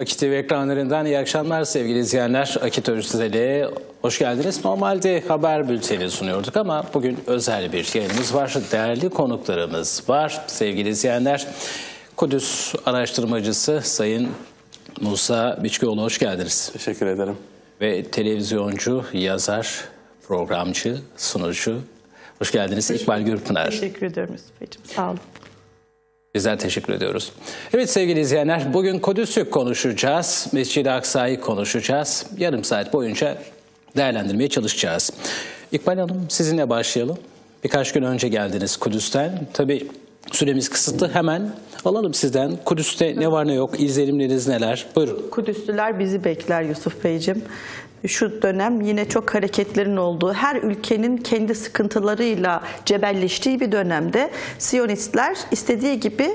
Akit TV ekranlarından iyi akşamlar sevgili izleyenler. Akit Özdil'e hoş geldiniz. Normalde haber bülteni sunuyorduk ama bugün özel bir yayınımız var. Değerli konuklarımız var sevgili izleyenler. Kudüs araştırmacısı Sayın Musa Biçkioğlu hoş geldiniz. Teşekkür ederim. Ve televizyoncu, yazar, programcı, sunucu. Hoş geldiniz İkbal Gürpınar. Teşekkür ediyorum Yusuf Beyciğim. Sağ olun. Bizler teşekkür ediyoruz. Evet sevgili izleyenler bugün Kudüs'ü konuşacağız. Mescid-i Aksa'yı konuşacağız. Yarım saat boyunca değerlendirmeye çalışacağız. İkbal Hanım sizinle başlayalım. Birkaç gün önce geldiniz Kudüs'ten. Tabii süremiz kısıtlı. Hemen alalım sizden. Kudüs'te ne var ne yok, izlenimleriniz neler? Buyurun. Kudüslüler bizi bekler Yusuf Beyciğim. Şu dönem yine çok hareketlerin olduğu, her ülkenin kendi sıkıntılarıyla cebelleştiği bir dönemde Siyonistler istediği gibi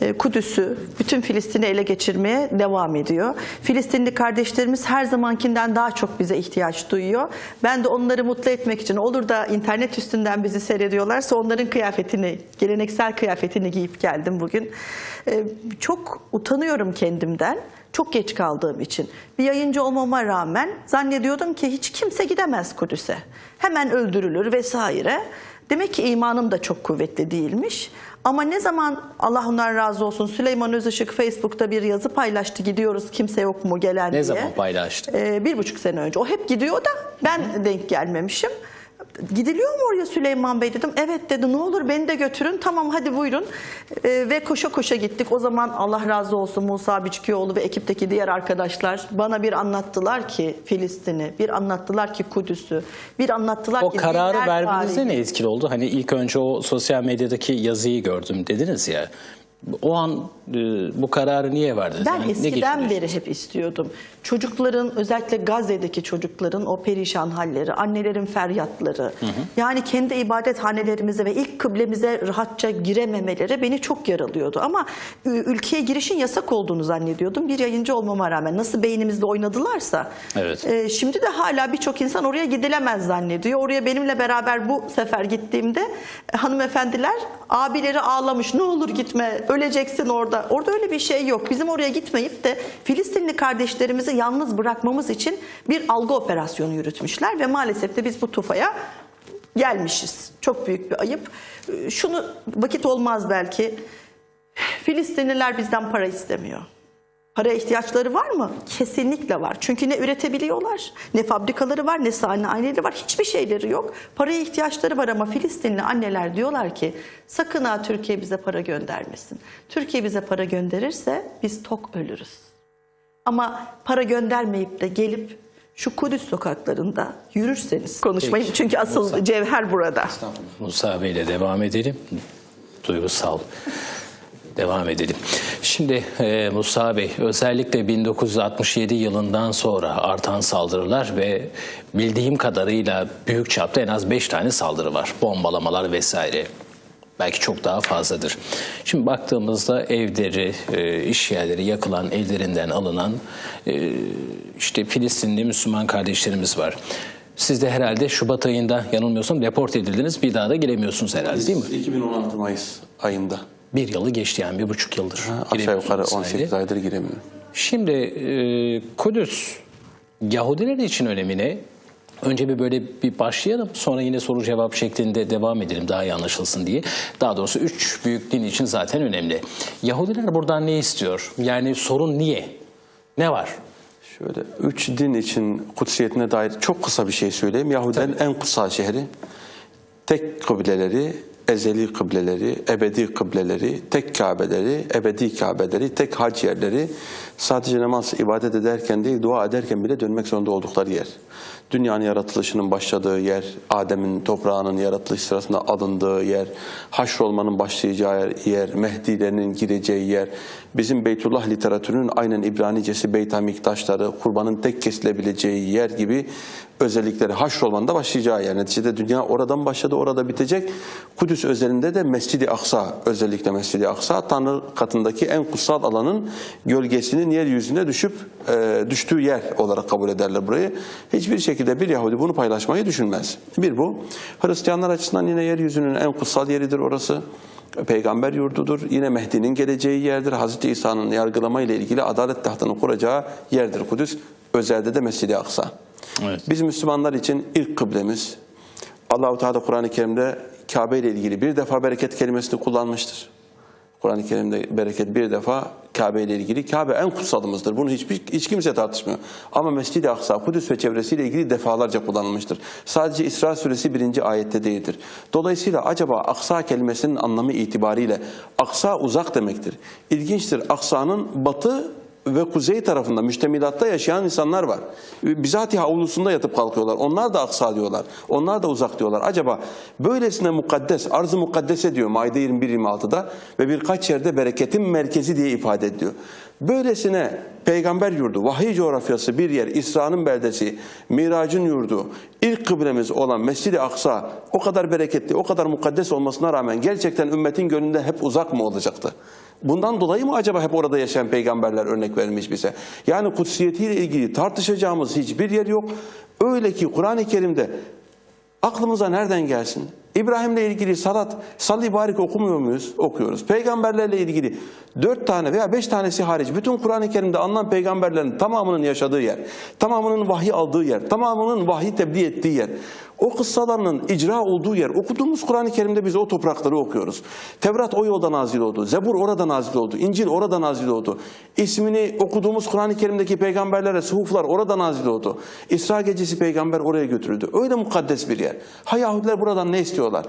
e, Kudüs'ü, bütün Filistin'i ele geçirmeye devam ediyor. Filistinli kardeşlerimiz her zamankinden daha çok bize ihtiyaç duyuyor. Ben de onları mutlu etmek için olur da internet üstünden bizi seyrediyorlarsa onların kıyafetini, geleneksel kıyafetini giyip geldim bugün. E, Çok utanıyorum kendimden. Çok geç kaldığım için. Bir yayıncı olmama rağmen zannediyordum ki hiç kimse gidemez Kudüs'e. Hemen öldürülür vesaire. Demek ki imanım da çok kuvvetli değilmiş. Ama ne zaman Allah ondan razı olsun Süleyman Özışık Facebook'ta bir yazı paylaştı gidiyoruz kimse yok mu gelen Ne diye. zaman paylaştı? Ee, bir buçuk sene önce. O hep gidiyor da ben denk gelmemişim. Gidiliyor mu oraya Süleyman Bey dedim. Evet dedi ne olur beni de götürün. Tamam hadi buyurun. Ee, ve koşa koşa gittik. O zaman Allah razı olsun Musa Biçkioğlu ve ekipteki diğer arkadaşlar bana bir anlattılar ki Filistin'i, bir anlattılar ki Kudüs'ü, bir anlattılar O ki kararı dinler vermenizde tarihini. ne etkili oldu? Hani ilk önce o sosyal medyadaki yazıyı gördüm dediniz ya. O an e, bu kararı niye verdiniz? Ben Yani eskiden beri hep istiyordum. Çocukların özellikle Gazze'deki çocukların o perişan halleri, annelerin feryatları, yani kendi ibadethanelerimize ve ilk kıblemize rahatça girememeleri beni çok yaralıyordu. Ama ülkeye girişin yasak olduğunu zannediyordum. Bir yayıncı olmama rağmen nasıl beynimizde oynadılarsa. Evet. e, şimdi de hala birçok insan oraya gidilemez zannediyor. Oraya benimle beraber bu sefer gittiğimde e, hanımefendiler abileri ağlamış ne olur gitme öleceksin orada. Orada öyle bir şey yok. Bizim oraya gitmeyip de Filistinli kardeşlerimizi yalnız bırakmamız için bir algı operasyonu yürütmüşler ve maalesef de biz bu tufaya gelmişiz. Çok büyük bir ayıp. E, Şunu vakit olmaz belki. Filistinliler bizden para istemiyor. Paraya ihtiyaçları var mı? Kesinlikle var. Çünkü ne üretebiliyorlar, ne fabrikaları var, ne sanayileri var. Hiçbir şeyleri yok. Paraya ihtiyaçları var ama Filistinli anneler diyorlar ki sakın ha Türkiye bize para göndermesin. Türkiye bize para gönderirse biz tok ölürüz. Ama para göndermeyip de gelip şu Kudüs sokaklarında yürürseniz konuşmayın. Peki. Çünkü asıl cevher burada. Musa Bey ile devam edelim. Duygusal. Devam edelim. Şimdi e, Musa Bey özellikle 1967 yılından sonra artan saldırılar ve bildiğim kadarıyla büyük çapta en az 5 tane saldırı var. Bombalamalar vesaire. Belki çok daha fazladır. Şimdi baktığımızda evleri, e, iş yerleri yakılan, evlerinden alınan e, işte Filistinli Müslüman kardeşlerimiz var. Siz de herhalde Şubat ayında yanılmıyorsam deport edildiniz. Bir daha da giremiyorsunuz herhalde değil mi? 2016 Mayıs ayında. Bir yılı geçti yani bir buçuk yıldır. Aşağı yukarı Giremiyorsunuz 18 aydır giremiyorum. Şimdi e, Kudüs Yahudiler için önemi ne? Önce bir böyle bir başlayalım sonra yine soru cevap şeklinde devam edelim daha iyi anlaşılsın diye. Daha doğrusu üç büyük din için zaten önemli. Yahudiler buradan ne istiyor? Yani sorun niye? Ne var? Şöyle üç din için kutsiyetine dair çok kısa bir şey söyleyeyim. Yahudilerin en kutsal şehri, tek kıbleleri, ezeli kıbleleri, ebedi kıbleleri, tek Kabeleri, ebedi Kabeleri, tek hac yerleri, sadece namaz ibadet ederken değil dua ederken bile dönmek zorunda oldukları yer. Dünyanın yaratılışının başladığı yer, Adem'in toprağının yaratılış sırasında alındığı yer, haşrolmanın başlayacağı yer, Mehdilerinin gireceği yer, bizim Beytullah literatürünün aynen İbranicesi Beyt Hamiktaşları, kurbanın tek kesilebileceği yer gibi özellikleri haşrolmanın da başlayacağı yer. Neticede dünya oradan başladı, orada bitecek. Kudüs Kudüs özelinde de Mescid-i Aksa, özellikle Mescid-i Aksa, Tanrı katındaki en kutsal alanın gölgesinin yeryüzüne düşüp e, düştüğü yer olarak kabul ederler burayı. Hiçbir şekilde bir Yahudi bunu paylaşmayı düşünmez. Bir bu. Hristiyanlar açısından yine yeryüzünün en kutsal yeridir orası. Peygamber yurdudur. Yine Mehdi'nin geleceği yerdir. Hazreti İsa'nın yargılama ile ilgili adalet tahtını kuracağı yerdir Kudüs. Özelde de Mescid-i Aksa. Evet. Biz Müslümanlar için ilk kıblemiz Allahu Teala Kur'an-ı Kerim'de Kabe ile ilgili bir defa bereket kelimesini kullanmıştır. Kur'an-ı Kerim'de bereket bir defa Kabe ile ilgili. Kabe en kutsalımızdır. Bunu hiçbir hiç kimse tartışmıyor. Ama Mescid-i Aksa, Kudüs ve çevresiyle ilgili defalarca kullanılmıştır. Sadece İsra suresi birinci ayette değildir. Dolayısıyla acaba Aksa kelimesinin anlamı itibariyle Aksa uzak demektir. İlginçtir. Aksa'nın batı ve kuzey tarafında müştemilatta yaşayan insanlar var. Bizatihi avlusunda yatıp kalkıyorlar. Onlar da aksa diyorlar. Onlar da uzak diyorlar. Acaba böylesine mukaddes, arz-ı mukaddese diyor Maide 21-26'da ve birkaç yerde bereketin merkezi diye ifade ediyor. Böylesine peygamber yurdu, vahiy coğrafyası bir yer, İsra'nın beldesi, Mirac'ın yurdu, ilk kıblemiz olan Mescid-i Aksa o kadar bereketli, o kadar mukaddes olmasına rağmen gerçekten ümmetin gönlünde hep uzak mı olacaktı? Bundan dolayı mı acaba hep orada yaşayan peygamberler örnek vermiş bize? Yani kutsiyetiyle ilgili tartışacağımız hiçbir yer yok. Öyle ki Kur'an-ı Kerim'de aklımıza nereden gelsin? İbrahim'le ilgili salat, salli barik okumuyor muyuz? Okuyoruz. Peygamberlerle ilgili dört tane veya beş tanesi hariç bütün Kur'an-ı Kerim'de anılan peygamberlerin tamamının yaşadığı yer, tamamının vahiy aldığı yer, tamamının vahiy tebliğ ettiği yer, o kıssalarının icra olduğu yer, okuduğumuz Kur'an-ı Kerim'de biz o toprakları okuyoruz. Tevrat o yolda nazil oldu, Zebur orada nazil oldu, İncil orada nazil oldu. İsmini okuduğumuz Kur'an-ı Kerim'deki peygamberlere, suhuflar orada nazil oldu. İsra gecesi peygamber oraya götürüldü. Öyle mukaddes bir yer. Ha Yahudiler buradan ne istiyorlar?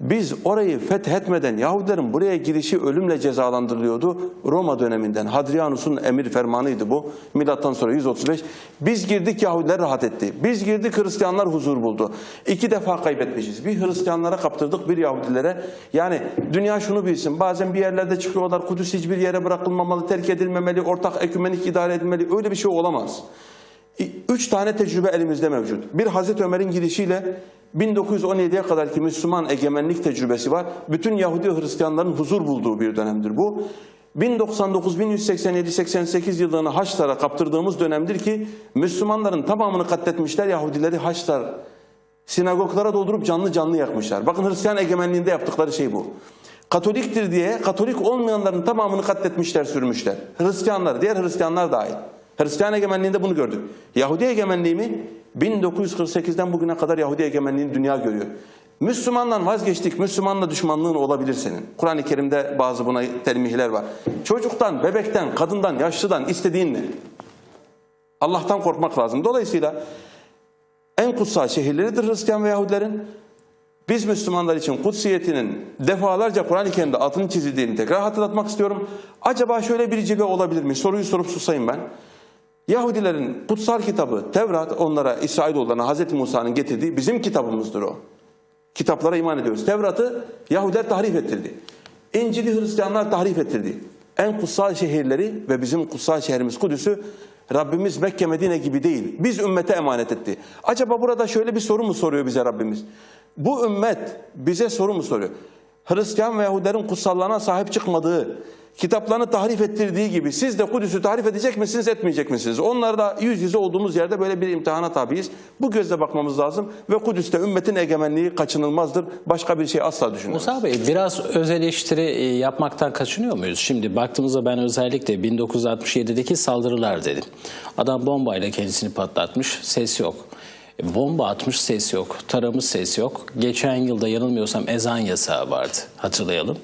Biz orayı fethetmeden Yahudilerin buraya girişi ölümle cezalandırılıyordu. Roma döneminden Hadrianus'un emir fermanıydı bu. Milattan sonra 135. Biz girdik Yahudiler rahat etti. Biz girdik Hristiyanlar huzur buldu. İki defa kaybetmişiz. Bir Hristiyanlara kaptırdık bir Yahudilere. Yani dünya şunu bilsin. Bazen bir yerlerde çıkıyorlar. Kudüs hiçbir yere bırakılmamalı, terk edilmemeli, ortak ekümenik idare edilmeli. Öyle bir şey olamaz. Üç tane tecrübe elimizde mevcut. Bir Hazreti Ömer'in girişiyle 1917'ye kadar ki Müslüman egemenlik tecrübesi var. Bütün Yahudi Hristiyanların huzur bulduğu bir dönemdir bu. 1099-1187-88 yıllarını Haçlara kaptırdığımız dönemdir ki Müslümanların tamamını katletmişler Yahudileri Haçlar sinagoglara doldurup canlı canlı yakmışlar. Bakın Hristiyan egemenliğinde yaptıkları şey bu. Katoliktir diye Katolik olmayanların tamamını katletmişler, sürmüşler. Hristiyanlar, diğer Hristiyanlar dahil. Hristiyan egemenliğinde bunu gördük. Yahudi egemenliği mi? 1948'den bugüne kadar Yahudi egemenliğini dünya görüyor. Müslümandan vazgeçtik, Müslümanla düşmanlığın olabilir senin. Kur'an-ı Kerim'de bazı buna termihler var. Çocuktan, bebekten, kadından, yaşlıdan istediğin ne? Allah'tan korkmak lazım. Dolayısıyla en kutsal şehirleridir Hristiyan ve Yahudilerin. Biz Müslümanlar için kutsiyetinin defalarca Kur'an-ı Kerim'de altının çizildiğini tekrar hatırlatmak istiyorum. Acaba şöyle bir cibe olabilir mi? Soruyu sorup susayım ben. Yahudilerin kutsal kitabı Tevrat onlara İsrailoğullarına Hz. Musa'nın getirdiği bizim kitabımızdır o. Kitaplara iman ediyoruz. Tevrat'ı Yahudiler tahrif ettirdi. İncil'i Hristiyanlar tahrif ettirdi. En kutsal şehirleri ve bizim kutsal şehrimiz Kudüs'ü Rabbimiz Mekke Medine gibi değil. Biz ümmete emanet etti. Acaba burada şöyle bir soru mu soruyor bize Rabbimiz? Bu ümmet bize soru mu soruyor? Hristiyan ve Yahudilerin kutsallığına sahip çıkmadığı, kitaplarını tahrif ettirdiği gibi siz de Kudüs'ü tahrif edecek misiniz, etmeyecek misiniz? Onlar da yüz yüze olduğumuz yerde böyle bir imtihana tabiiz. Bu gözle bakmamız lazım ve Kudüs'te ümmetin egemenliği kaçınılmazdır. Başka bir şey asla düşünülmez. Musa Bey biraz öz eleştiri e, yapmaktan kaçınıyor muyuz? Şimdi baktığımızda ben özellikle 1967'deki saldırılar dedim. Adam bombayla kendisini patlatmış, ses yok. E, Bomba atmış ses yok, taramış ses yok. Geçen yılda yanılmıyorsam ezan yasağı vardı hatırlayalım.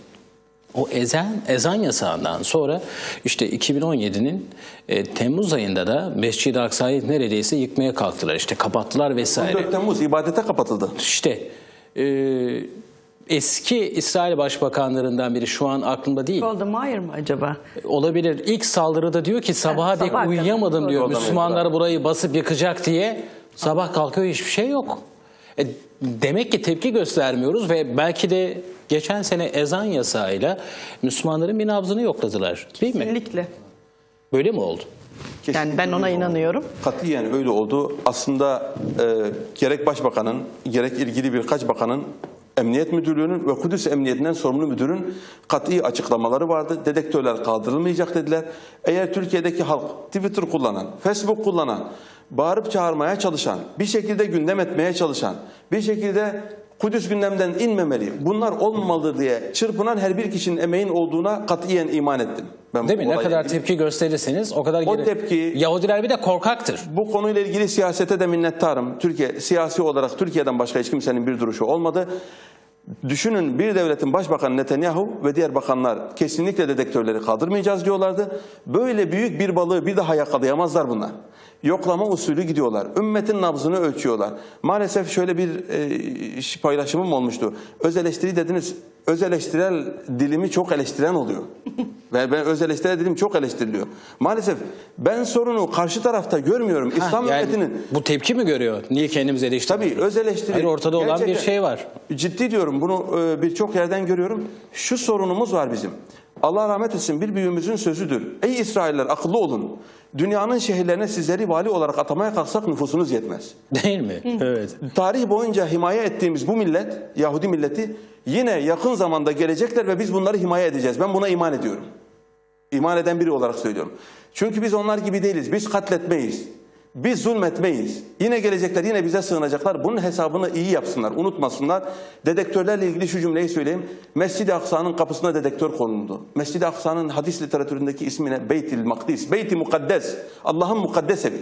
O ezan, ezan yasağından sonra işte 2017'nin e, Temmuz ayında da Mescid-i Aksa'yı neredeyse yıkmaya kalktılar. İşte kapattılar vesaire. 14 Temmuz ibadete kapatıldı. İşte e, eski İsrail başbakanlarından biri şu an aklımda değil. Golda mı acaba? Olabilir. İlk saldırıda diyor ki sabaha dek sabah uyuyamadım diyor. Müslümanlar burayı basıp yıkacak diye. Sabah kalkıyor hiçbir şey yok. E, demek ki tepki göstermiyoruz ve belki de geçen sene ezan yasağıyla Müslümanların bir nabzını yokladılar. Değil mi? Kesinlikle. Böyle mi oldu? Yani ben ona inanıyorum. Katiyen öyle oldu. Aslında e, gerek başbakanın gerek ilgili birkaç bakanın Emniyet Müdürlüğü'nün ve Kudüs Emniyetinden sorumlu müdürün kat'i açıklamaları vardı. Dedektörler kaldırılmayacak dediler. Eğer Türkiye'deki halk Twitter kullanan, Facebook kullanan, bağırıp çağırmaya çalışan, bir şekilde gündem etmeye çalışan, bir şekilde Kudüs gündemden inmemeli, bunlar olmamalıdır diye çırpınan her bir kişinin emeğin olduğuna katiyen iman ettim. Ben Değil mi? Ne kadar ilgili- tepki gösterirseniz o kadar O geri- tepki- Yahudiler bir de korkaktır. bu konuyla ilgili siyasete de minnettarım. Türkiye siyasi olarak Türkiye'den başka hiç kimsenin bir duruşu olmadı. Düşünün bir devletin başbakanı Netanyahu ve diğer bakanlar kesinlikle dedektörleri kaldırmayacağız diyorlardı. Böyle büyük bir balığı bir daha yakalayamazlar bunlar. Yoklama usulü gidiyorlar. Ümmetin nabzını ölçüyorlar. Maalesef şöyle bir e, paylaşımım olmuştu. Öz eleştiri dediniz. Öz eleştirel dilimi çok eleştiren oluyor. Ve ben öz eleştirel dilim çok eleştiriliyor. Maalesef ben sorunu karşı tarafta görmüyorum. İslam Yani ümmetinin bu tepki mi görüyor? Niye kendimizi eleştiriyoruz? Tabii öz eleştiri. Hayır, ortada olan bir şey var. Ciddi diyorum bunu e, birçok yerden görüyorum. Şu sorunumuz var bizim. Allah rahmet etsin bir büyüğümüzün sözüdür. Ey İsrailler akıllı olun. Dünyanın şehirlerine sizleri vali olarak atamaya kalksak nüfusunuz yetmez. Değil mi? Evet. Tarih boyunca himaye ettiğimiz bu millet, Yahudi milleti yine yakın zamanda gelecekler ve biz bunları himaye edeceğiz. Ben buna iman ediyorum. İman eden biri olarak söylüyorum. Çünkü biz onlar gibi değiliz. Biz katletmeyiz. Biz zulmetmeyiz. Yine gelecekler, yine bize sığınacaklar. Bunun hesabını iyi yapsınlar, unutmasınlar. Dedektörlerle ilgili şu cümleyi söyleyeyim. Mescid-i Aksa'nın kapısına dedektör konuldu. Mescid-i Aksa'nın hadis literatüründeki ismine Beytil Makdis, Beyti Mukaddes, Allah'ın mukaddes evi.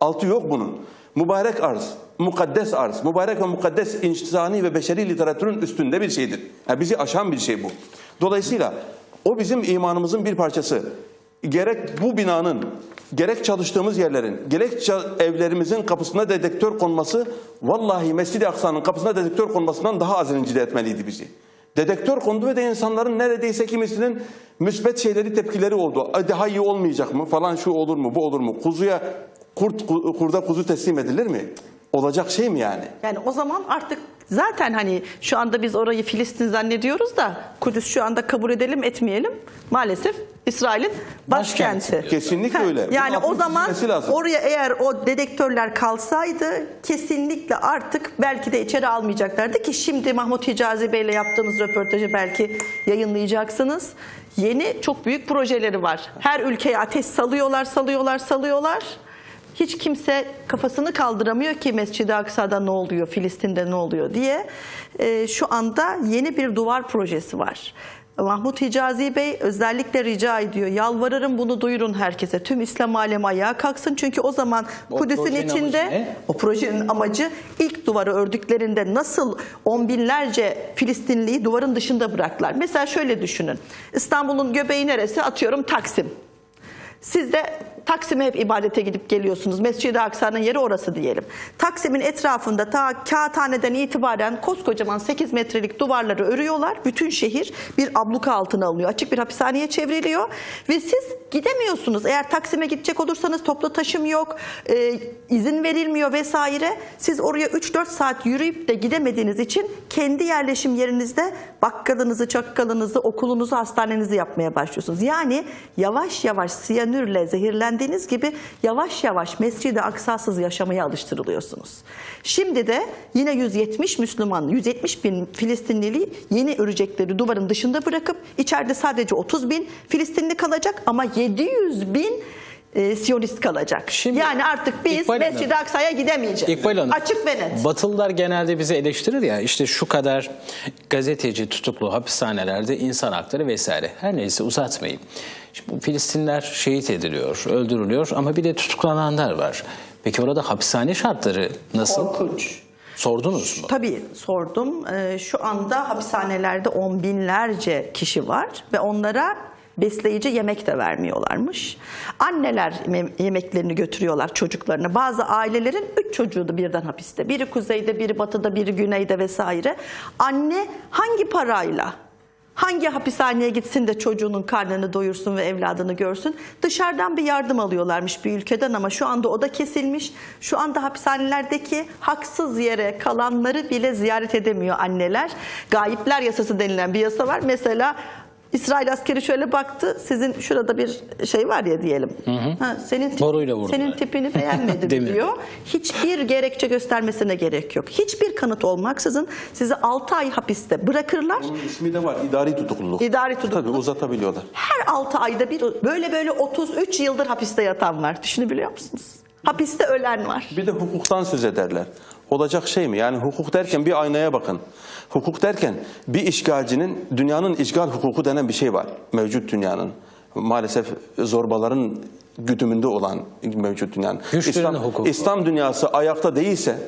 Altı yok bunun. Mübarek arz, mukaddes arz, mübarek ve mukaddes insani ve beşeri literatürün üstünde bir şeydir. Yani bizi aşan bir şey bu. Dolayısıyla o bizim imanımızın bir parçası. Gerek bu binanın, gerek çalıştığımız yerlerin, gerek evlerimizin kapısına dedektör konması, vallahi Mescid-i Aksa'nın kapısına dedektör konmasından daha az rencide etmeliydi bizi. Dedektör kondu ve de insanların neredeyse kimisinin müsbet şeyleri, tepkileri oldu. Daha iyi olmayacak mı falan şu olur mu, bu olur mu? Kuzuya, kurt, ku- kurda kuzu teslim edilir mi? Olacak şey mi yani? Yani o zaman artık zaten hani şu anda biz orayı Filistin zannediyoruz da Kudüs şu anda kabul edelim etmeyelim. Maalesef İsrail'in Başkenti başkenti. Kesinlikle Ha, öyle. Yani Bunun o zaman oraya eğer o dedektörler kalsaydı kesinlikle artık belki de içeri almayacaklardı ki şimdi Mahmut Hicazi Bey'le yaptığınız röportajı belki yayınlayacaksınız. Yeni çok büyük projeleri var. Her ülkeye ateş salıyorlar, salıyorlar, salıyorlar. Hiç kimse kafasını kaldıramıyor ki Mescid-i Aksa'da ne oluyor, Filistin'de ne oluyor diye. Ee, şu anda yeni bir duvar projesi var. Mahmut Hicazi Bey özellikle rica ediyor. Yalvarırım bunu duyurun herkese. Tüm İslam alemi ayağa kalksın. Çünkü o zaman O Kudüs'ün içinde o projenin amacı ilk duvarı ördüklerinde nasıl on binlerce Filistinliyi duvarın dışında bıraktılar. Mesela şöyle düşünün. İstanbul'un göbeği neresi? Atıyorum Taksim. Siz de Taksim'e hep ibadete gidip geliyorsunuz. Mescid-i Aksa'nın yeri orası diyelim. Taksim'in etrafında ta Kağıthane'den itibaren koskocaman 8 metrelik duvarları örüyorlar. Bütün şehir bir abluka altına alınıyor. Açık bir hapishaneye çevriliyor. Ve siz gidemiyorsunuz. Eğer Taksim'e gidecek olursanız toplu taşım yok, e, izin verilmiyor vesaire. Siz oraya 3-4 saat yürüyüp de gidemediğiniz için kendi yerleşim yerinizde bakkalınızı, çakkalınızı, okulunuzu, hastanenizi yapmaya başlıyorsunuz. Yani yavaş yavaş siyanürle zehirlendiğiniz gibi yavaş yavaş Mescid-i Aksa'sız yaşamaya alıştırılıyorsunuz. Şimdi de yine 170 Müslüman, 170 bin Filistinlili yeni örecekleri duvarın dışında bırakıp içeride sadece 30 bin Filistinli kalacak ama 700 bin e, Siyonist kalacak. Şimdi yani artık biz Mescid-i Aksa'ya gidemeyeceğiz. İkbal Hanım, Açık ve net. Batılılar genelde bizi eleştirir ya işte şu kadar gazeteci tutuklu hapishanelerde insan hakları vesaire. Her neyse uzatmayayım. Şimdi Filistinler şehit ediliyor, öldürülüyor ama bir de tutuklananlar var. Peki orada hapishane şartları nasıl? Korkunç. Sordunuz mu? Tabii sordum. Ee, Şu anda hapishanelerde on binlerce kişi var ve onlara besleyici yemek de vermiyorlarmış. Anneler yeme- yemeklerini götürüyorlar çocuklarına. Bazı ailelerin üç çocuğu da birden hapiste. Biri kuzeyde, biri batıda, biri güneyde vesaire. Anne hangi parayla Hangi hapishaneye gitsin de çocuğunun karnını doyursun ve evladını görsün? Dışarıdan bir yardım alıyorlarmış bir ülkeden ama şu anda o da kesilmiş. Şu anda hapishanelerdeki haksız yere kalanları bile ziyaret edemiyor anneler. Gayipler yasası denilen bir yasa var. Mesela İsrail askeri şöyle baktı. Sizin şurada bir şey var ya diyelim. Ha, senin tip- Boruyla vurdular. senin tipini beğenmedim diyor. Hiçbir gerekçe göstermesine gerek yok. Hiçbir kanıt olmaksızın sizi 6 ay hapiste bırakırlar. Bunun ismi de var idari tutukluluk. İdari tutukluluk. Tabii uzatabiliyorlar. Her 6 ayda bir böyle böyle 33 yıldır hapiste yatan var. Düşünebiliyor musunuz? Hapiste ölen var. Bir de hukuktan söz ederler. Olacak şey mi? Yani hukuk derken bir aynaya bakın. Hukuk derken bir işgalcinin dünyanın işgal hukuku denen bir şey var. Mevcut dünyanın. Maalesef zorbaların güdümünde olan mevcut dünyanın. Güçlerin İslam, hukuku. İslam dünyası ayakta değilse,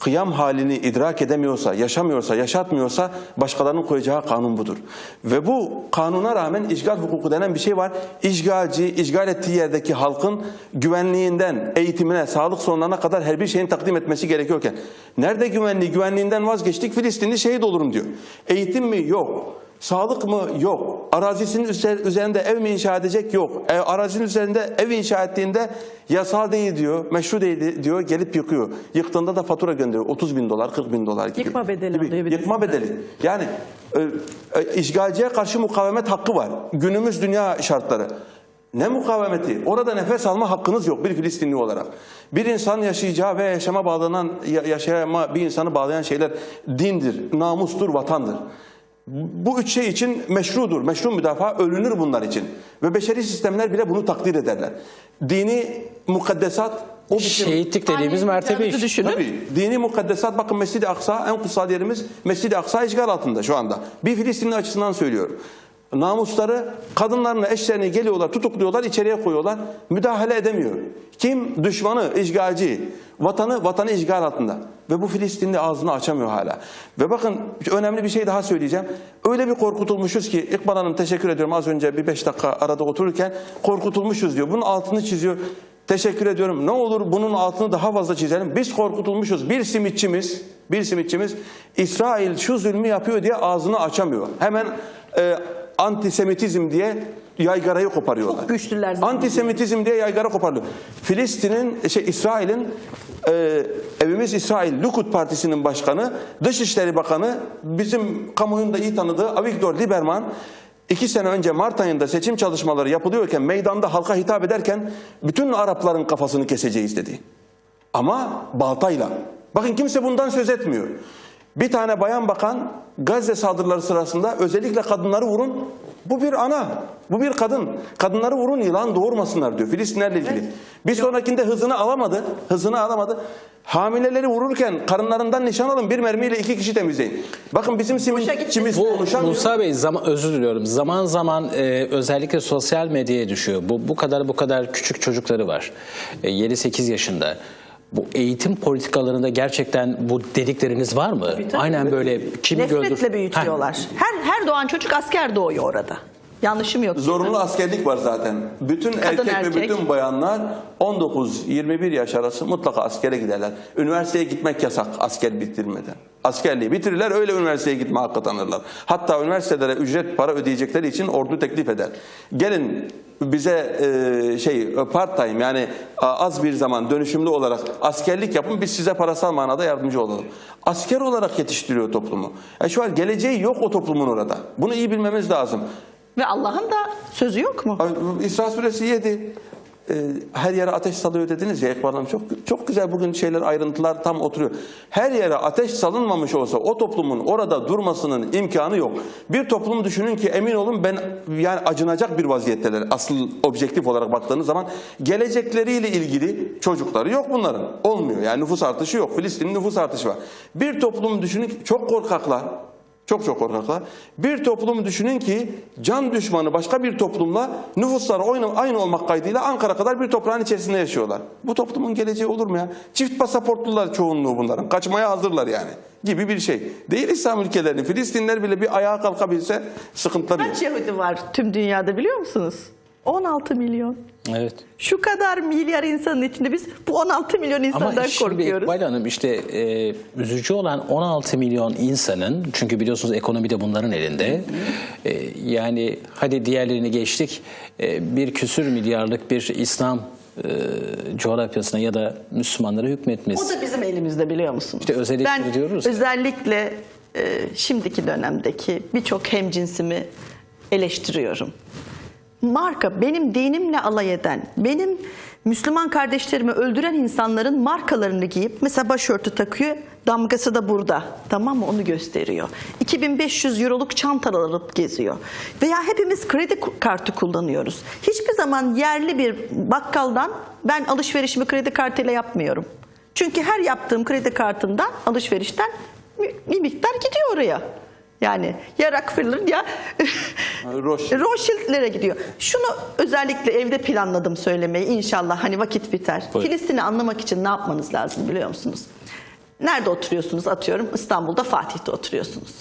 kıyam halini idrak edemiyorsa, yaşamıyorsa, yaşatmıyorsa başkalarının koyacağı kanun budur. Ve bu kanuna rağmen işgal hukuku denen bir şey var. İşgalci, işgal ettiği yerdeki halkın güvenliğinden, eğitimine, sağlık sorunlarına kadar her bir şeyin takdim etmesi gerekiyorken nerede güvenliği, güvenliğinden vazgeçtik Filistinli şehit olurum diyor. Eğitim mi? Yok. Sağlık mı? Yok. Arazisinin üzer- üzerinde ev mi inşa edecek? Yok. E, arazinin üzerinde ev inşa ettiğinde yasal değil diyor, meşru değil diyor, gelip yıkıyor. Yıktığında da fatura gönderiyor. 30 bin dolar, 40 bin dolar gibi. Yıkma bedeli Gibi. alıyor. Yıkma bedeli. Yani e, e, işgalciye karşı mukavemet hakkı var. Günümüz dünya şartları. Ne mukavemeti? Orada nefes alma hakkınız yok bir Filistinli olarak. Bir insan yaşayacağı ve yaşama bağlanan, ya- yaşayama bir insanı bağlayan şeyler dindir, namustur, vatandır. Bu üç şey için meşrudur. Meşru müdafaa ölünür bunlar için. Ve beşeri sistemler bile bunu takdir ederler. Dini mukaddesat o biçim... Şehitlik dediğimiz mertebe İcabeti işte. düşünün. Tabii. Dini mukaddesat bakın Mescid-i Aksa en kutsal yerimiz Mescid-i Aksa işgal altında şu anda. Bir Filistinli açısından söylüyorum. Namusları kadınlarını eşlerini geliyorlar tutukluyorlar içeriye koyuyorlar müdahale edemiyor. Kim? Düşmanı, işgalci. Vatanı, vatanı işgal altında. Ve bu Filistinli ağzını açamıyor hala. Ve bakın önemli bir şey daha söyleyeceğim. Öyle bir korkutulmuşuz ki İkbal Hanım teşekkür ediyorum az önce bir beş dakika arada otururken korkutulmuşuz diyor. Bunun altını çiziyor. Teşekkür ediyorum. Ne olur bunun altını daha fazla çizelim. Biz korkutulmuşuz. Bir simitçimiz, bir simitçimiz İsrail şu zulmü yapıyor diye ağzını açamıyor. Hemen e, antisemitizm diye yaygarayı koparıyorlar. Çok güçlüler zaten. Antisemitizm diye yaygara koparılıyor. Filistin'in, şey İsrail'in e, Evimiz İsrail Likud Partisi'nin başkanı, Dışişleri Bakanı, bizim kamuoyunda iyi tanıdığı Avigdor Lieberman iki sene önce Mart ayında seçim çalışmaları yapılıyorken meydanda halka hitap ederken bütün Arapların kafasını keseceğiz dedi. Ama baltayla. Bakın kimse bundan söz etmiyor. Bir tane bayan bakan Gazze saldırıları sırasında özellikle kadınları vurun. Bu bir ana, bu bir kadın. Kadınları vurun yılan doğurmasınlar diyor Filistinlerle ilgili. Bir sonrakinde hızını alamadı, hızını alamadı. Hamileleri vururken karınlarından nişan alın bir mermiyle iki kişi temizleyin. Bakın bizim simitçimiz Bu konuşamıyor. Musa Bey zaman özür diliyorum. Zaman zaman e, özellikle sosyal medyaya düşüyor. Bu bu kadar bu kadar küçük çocukları var. E, 7-8 yaşında. Bu eğitim politikalarında gerçekten bu dedikleriniz var mı? Aynen böyle kimi gördür? Nefretle büyütüyorlar. Her her doğan çocuk asker doğuyor orada. Yanlışım yok. Zorunlu askerlik var zaten. Bütün erkek, erkek. ve bütün bayanlar 19-21 yaş arası mutlaka askere giderler. Üniversiteye gitmek yasak asker bitirmeden. Askerliği bitirirler öyle üniversiteye gitme hakkı tanırlar. Hatta üniversitelere ücret para ödeyecekleri için ordu teklif eder. Gelin bize e, şey part time yani az bir zaman dönüşümlü olarak askerlik yapın biz size parasal manada yardımcı olalım. Asker olarak yetiştiriyor toplumu. Yani şu an geleceği yok o toplumun orada. Bunu iyi bilmemiz lazım. Ve Allah'ın da sözü yok mu? İsra suresi 7. Ee, her yere ateş salıyor dediniz ya Ekber Hanım. Çok, çok güzel bugün şeyler ayrıntılar tam oturuyor. Her yere ateş salınmamış olsa o toplumun orada durmasının imkanı yok. Bir toplum düşünün ki emin olun ben yani acınacak bir vaziyetteler. Asıl objektif olarak baktığınız zaman gelecekleriyle ilgili çocukları yok bunların. Olmuyor yani nüfus artışı yok. Filistin'in nüfus artışı var. Bir toplum düşünün ki çok korkaklar. Çok çok korkaklar. Bir toplum düşünün ki can düşmanı başka bir toplumla nüfusları aynı, olmak kaydıyla Ankara kadar bir toprağın içerisinde yaşıyorlar. Bu toplumun geleceği olur mu ya? Çift pasaportlular çoğunluğu bunların. Kaçmaya hazırlar yani. Gibi bir şey. Değil İslam ülkelerinin. Filistinler bile bir ayağa kalkabilse sıkıntılar yok. Kaç Yahudi var tüm dünyada biliyor musunuz? 16 milyon. Evet. Şu kadar milyar insanın içinde biz bu 16 milyon insandan Ama şimdi korkuyoruz. İkbal Hanım işte e, üzücü olan 16 milyon insanın çünkü biliyorsunuz ekonomi de bunların elinde. E, yani hadi diğerlerini geçtik e, bir küsür milyarlık bir İslam e, coğrafyasına ya da Müslümanlara hükmetmesi. O da bizim elimizde biliyor musunuz? İşte özellikle ben diyoruz ya. özellikle e, şimdiki dönemdeki birçok hemcinsimi eleştiriyorum. Marka benim dinimle alay eden, benim Müslüman kardeşlerimi öldüren insanların markalarını giyip mesela başörtü takıyor, damgası da burada. Tamam mı? Onu gösteriyor. 2500 euroluk çantalar alıp geziyor. Veya hepimiz kredi kartı kullanıyoruz. Hiçbir zaman yerli bir bakkaldan ben alışverişimi kredi kartıyla yapmıyorum. Çünkü her yaptığım kredi kartından alışverişten bir- miktar gidiyor oraya. Yani ya Rockefeller ya Rothschild. Rothschild'lere gidiyor. Şunu özellikle evde planladım söylemeyi inşallah hani vakit biter. Buyurun. Filistin'i anlamak için ne yapmanız lazım biliyor musunuz? Nerede oturuyorsunuz atıyorum İstanbul'da Fatih'te oturuyorsunuz.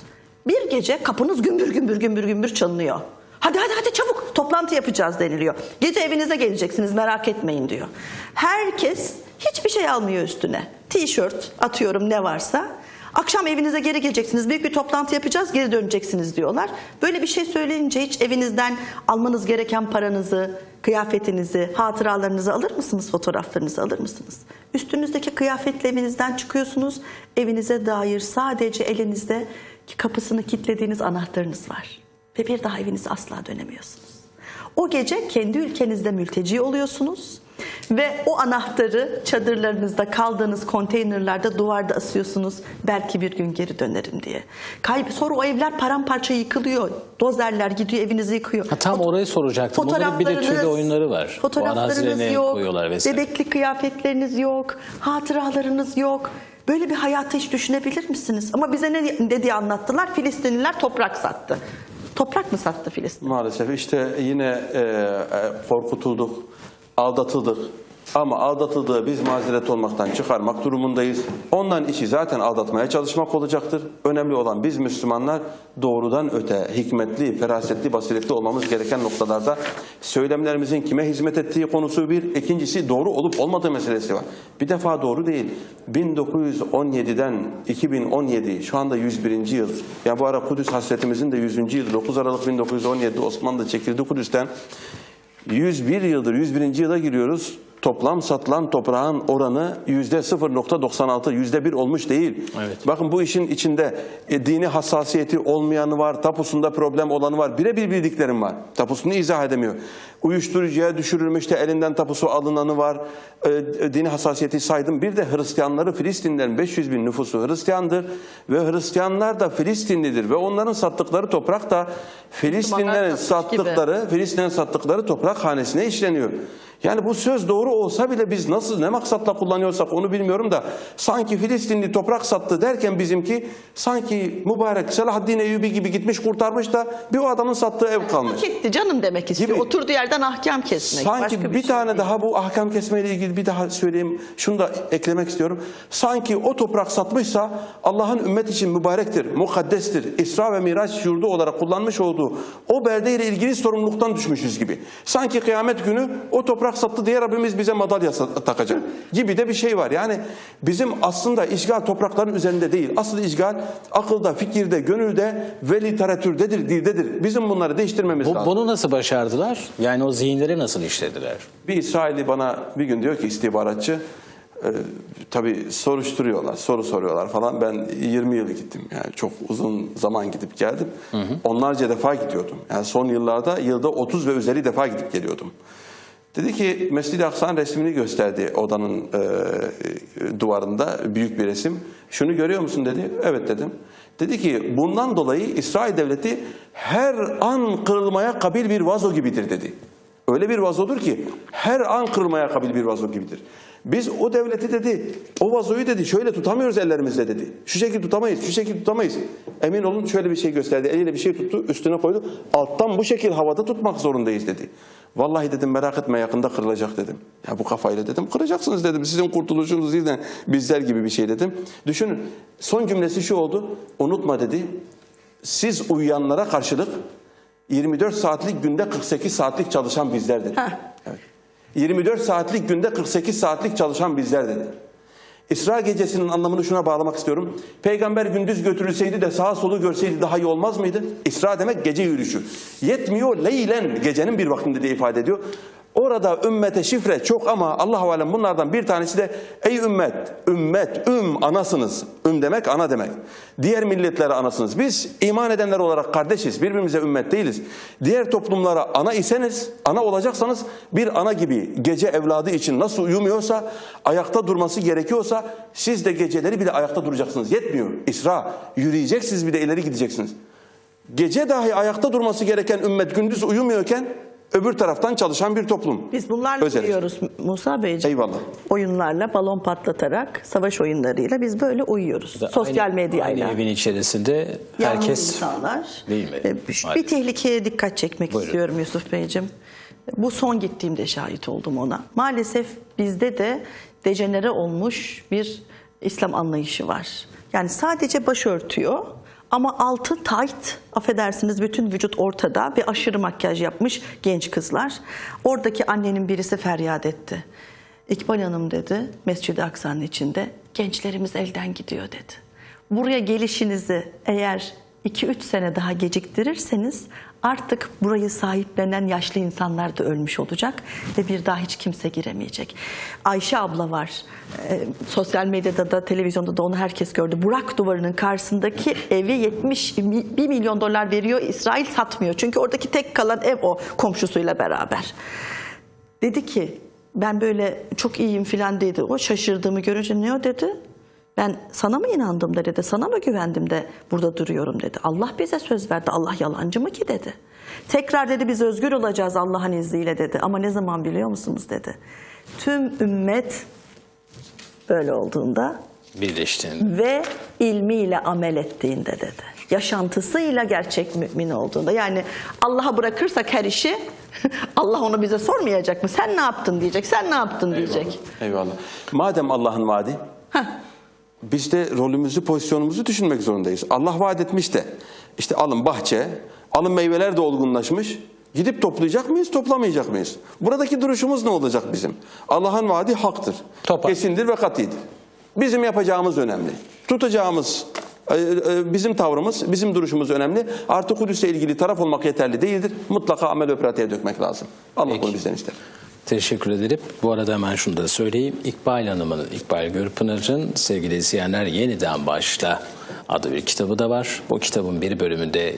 Bir gece kapınız gümbür gümbür gümbür gümbür çalınıyor. Hadi hadi hadi çabuk toplantı yapacağız deniliyor. Gece evinize geleceksiniz merak etmeyin diyor. Herkes hiçbir şey almıyor üstüne. Tişört atıyorum ne varsa. Akşam evinize geri geleceksiniz. Büyük bir toplantı yapacağız, geri döneceksiniz diyorlar. Böyle bir şey söyleyince hiç evinizden almanız gereken paranızı, kıyafetinizi, hatıralarınızı alır mısınız? Fotoğraflarınızı alır mısınız? Üstünüzdeki kıyafetle evinizden çıkıyorsunuz. Evinize dair sadece elinizde kapısını kilitlediğiniz anahtarınız var. Ve bir daha evinize asla dönemiyorsunuz. O gece kendi ülkenizde mülteci oluyorsunuz ve o anahtarı çadırlarınızda kaldığınız konteynerlarda duvarda asıyorsunuz. Belki bir gün geri dönerim diye. Kayb sonra o evler paramparça yıkılıyor. Dozerler gidiyor evinizi yıkıyor. Ha, tam Fot- orayı soracaktım. Bunların bir de türlü fotoğraflarınız- oyunları var. Fotoğraflarınız yok. Bebeklik kıyafetleriniz yok. Hatıralarınız yok. Böyle bir hayatı hiç düşünebilir misiniz? Ama bize ne dediği anlattılar. Filistinliler toprak sattı. Toprak mı sattı Filistin? Maalesef işte yine e, e, korkutulduk, aldatıldık. Ama aldatıldığı biz mazeret olmaktan çıkarmak durumundayız. Ondan işi zaten aldatmaya çalışmak olacaktır. Önemli olan biz Müslümanlar doğrudan öte hikmetli, ferasetli, basiretli olmamız gereken noktalarda söylemlerimizin kime hizmet ettiği konusu bir. ikincisi doğru olup olmadığı meselesi var. Bir defa doğru değil. 1917'den 2017 şu anda 101. yıl. Ya bu ara Kudüs hasretimizin de 100. yılı 9 Aralık 1917'de Osmanlı çekildi Kudüs'ten. 101 yıldır 101. yıla giriyoruz. Toplam satılan toprağın oranı yüzde 0.96, yüzde bir olmuş değil. Evet. Bakın bu işin içinde e, dini hassasiyeti olmayanı var, tapusunda problem olanı var. Birebir bildiklerim var. Tapusunu izah edemiyor. Uyuşturucuya düşürülmüş de elinden tapusu alınanı var. E, e, dini hassasiyeti saydım. Bir de Hristiyanları Filistinlerin 500 bin nüfusu Hristiyandır. Ve Hristiyanlar da Filistinlidir. Ve onların sattıkları toprak da Filistinlerin sattıkları, Filistinlerin sattıkları toprak hanesine işleniyor. Yani bu söz doğru olsa bile biz nasıl ne maksatla kullanıyorsak onu bilmiyorum da sanki Filistinli toprak sattı derken bizimki sanki mübarek Selahaddin Eyyubi gibi gitmiş kurtarmış da bir o adamın sattığı ev kalmış. Gitti canım demek istiyor. Gibi. Oturduğu yerden ahkam kesmek. Sanki Başka bir, şey tane değil. daha bu ahkam kesmeyle ilgili bir daha söyleyeyim. Şunu da eklemek istiyorum. Sanki o toprak satmışsa Allah'ın ümmet için mübarektir, mukaddestir. İsra ve Miraç yurdu olarak kullanmış olduğu o beldeyle ilgili sorumluluktan düşmüşüz gibi. Sanki kıyamet günü o toprak sattı diye Rabbimiz bize madalya takacak gibi de bir şey var. Yani bizim aslında işgal toprakların üzerinde değil. Asıl işgal akılda, fikirde, gönülde ve literatürdedir, dildedir. Bizim bunları değiştirmemiz Bu, lazım. bunu nasıl başardılar? Yani o zihinleri nasıl işlediler? Bir İsrailli bana bir gün diyor ki istihbaratçı e, tabii soruşturuyorlar, soru soruyorlar falan. Ben 20 yıl gittim. Yani çok uzun zaman gidip geldim. Onlarca defa gidiyordum. Yani son yıllarda yılda 30 ve üzeri defa gidip geliyordum. Dedi ki Mescid-i Aksa'nın resmini gösterdi odanın e, e, duvarında büyük bir resim. Şunu görüyor musun dedi. Evet dedim. Dedi ki bundan dolayı İsrail devleti her an kırılmaya kabil bir vazo gibidir dedi. Öyle bir vazodur ki her an kırılmaya kabil bir vazo gibidir. Biz o devleti dedi, o vazoyu dedi şöyle tutamıyoruz ellerimizle dedi. Şu şekilde tutamayız, şu şekilde tutamayız. Emin olun şöyle bir şey gösterdi. Eliyle bir şey tuttu, üstüne koydu. Alttan bu şekil havada tutmak zorundayız dedi. Vallahi dedim merak etme yakında kırılacak dedim. Ya bu kafayla dedim kıracaksınız dedim. Sizin kurtuluşunuz değil de bizler gibi bir şey dedim. Düşünün son cümlesi şu oldu. Unutma dedi. Siz uyuyanlara karşılık 24 saatlik günde 48 saatlik çalışan bizler dedi. Heh. Evet. 24 saatlik günde 48 saatlik çalışan bizler dedi. İsra gecesinin anlamını şuna bağlamak istiyorum. Peygamber gündüz götürülseydi de sağa solu görseydi daha iyi olmaz mıydı? İsra demek gece yürüyüşü. Yetmiyor leylen gecenin bir vaktinde diye ifade ediyor. Orada ümmete şifre çok ama Allah alem bunlardan bir tanesi de ey ümmet, ümmet, üm anasınız. Üm demek ana demek. Diğer milletlere anasınız. Biz iman edenler olarak kardeşiz. Birbirimize ümmet değiliz. Diğer toplumlara ana iseniz, ana olacaksanız bir ana gibi gece evladı için nasıl uyumuyorsa, ayakta durması gerekiyorsa siz de geceleri bile ayakta duracaksınız. Yetmiyor. İsra, yürüyeceksiniz bir de ileri gideceksiniz. Gece dahi ayakta durması gereken ümmet gündüz uyumuyorken öbür taraftan çalışan bir toplum. Biz bunlarla Özel. uyuyoruz Musa Beyciğim. Eyvallah. Oyunlarla, balon patlatarak, savaş oyunlarıyla biz böyle uyuyoruz. Sosyal Aynı- medyayla. Aynı evin içerisinde Yalnız herkes insanlar. değil mi? Bir, Maalesef. bir tehlikeye dikkat çekmek Buyurun. istiyorum Yusuf Beyciğim. Bu son gittiğimde şahit oldum ona. Maalesef bizde de dejenere olmuş bir İslam anlayışı var. Yani sadece baş örtüyor ama altı tight, affedersiniz bütün vücut ortada bir aşırı makyaj yapmış genç kızlar. Oradaki annenin birisi feryat etti. İkbal Hanım dedi Mescid-i Aksa'nın içinde gençlerimiz elden gidiyor dedi. Buraya gelişinizi eğer 2-3 sene daha geciktirirseniz artık burayı sahiplenen yaşlı insanlar da ölmüş olacak ve bir daha hiç kimse giremeyecek. Ayşe abla var. Ee, sosyal medyada da televizyonda da onu herkes gördü. Burak duvarının karşısındaki evi 70 1 milyon dolar veriyor. İsrail satmıyor. Çünkü oradaki tek kalan ev o komşusuyla beraber. Dedi ki ben böyle çok iyiyim filan dedi. O şaşırdığımı görünce ne o dedi? Ben sana mı inandım da dedi. Sana mı güvendim de burada duruyorum dedi. Allah bize söz verdi. Allah yalancı mı ki dedi. Tekrar dedi biz özgür olacağız Allah'ın izniyle dedi. Ama ne zaman biliyor musunuz dedi. Tüm ümmet böyle olduğunda birleştiğinde. ve ilmiyle amel ettiğinde dedi. Yaşantısıyla gerçek mümin olduğunda. Yani Allah'a bırakırsak her işi Allah onu bize sormayacak mı? Sen ne yaptın diyecek. Sen ne yaptın diyecek. Eyvallah. Madem Allah'ın vaadi, biz de rolümüzü, pozisyonumuzu düşünmek zorundayız. Allah vaat etmiş de, işte alın bahçe, alın meyveler de olgunlaşmış. Gidip toplayacak mıyız, toplamayacak mıyız? Buradaki duruşumuz ne olacak bizim? Allah'ın vaadi haktır. Topar. Kesindir ve katidir. Bizim yapacağımız önemli. Tutacağımız e, e, bizim tavrımız, bizim duruşumuz önemli. Artı Kudüs'le ilgili taraf olmak yeterli değildir. Mutlaka amel ve pratiğe dökmek lazım. Allah bunu bizden ister. Teşekkür ederim. Bu arada hemen şunu da söyleyeyim. İkbal Hanım'ın, İkbal Gürpınar'ın sevgili izleyenler Yeniden Başla adlı bir kitabı da var. Bu kitabın bir bölümünde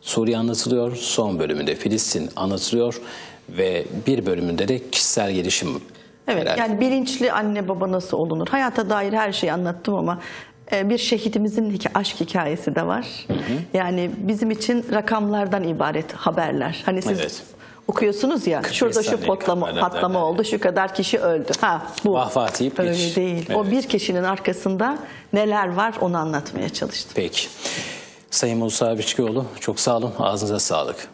Suriye anlatılıyor, son bölümünde Filistin anlatılıyor ve bir bölümünde de kişisel gelişim. Evet herhalde. yani bilinçli anne baba nasıl olunur? Hayata dair her şeyi anlattım ama e, bir şehidimizin hika- aşk hikayesi de var. Yani bizim için rakamlardan ibaret haberler. Hani siz Evet. Okuyorsunuz ya şurada şu patlama, patlama oldu, şu kadar kişi öldü. Ha bu. Vah vah deyip Öyle geç. değil. O Evet. bir kişinin arkasında neler var onu anlatmaya çalıştım. Peki. Sayın Musa Biçkioğlu çok sağ olun. Ağzınıza sağlık.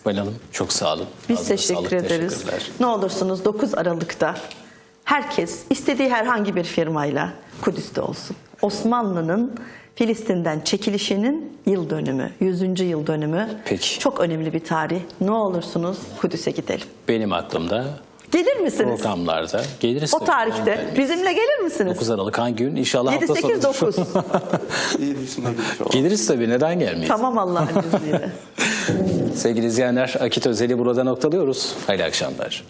İkbal Hanım çok sağ olun. Biz Ağzınıza teşekkür sağlık, ederiz. Ne olursunuz 9 Aralık'ta herkes istediği herhangi bir firmayla Kudüs'te olsun. Osmanlı'nın Filistin'den çekilişinin yıl dönümü, 100. yıl dönümü. Peki. Çok önemli bir tarih. Ne olursunuz Kudüs'e gidelim. Benim aklımda Gelir misiniz? programlarda geliriz. O tarihte Yani bizimle gelir misiniz? 9 Aralık hangi gün? İnşallah 7 hafta 8 sonudur. 9. Geliriz tabii neden gelmeyiz? tamam Allah'ın izniyle. Sevgili izleyenler Akit Özel'i burada noktalıyoruz. Hayırlı akşamlar.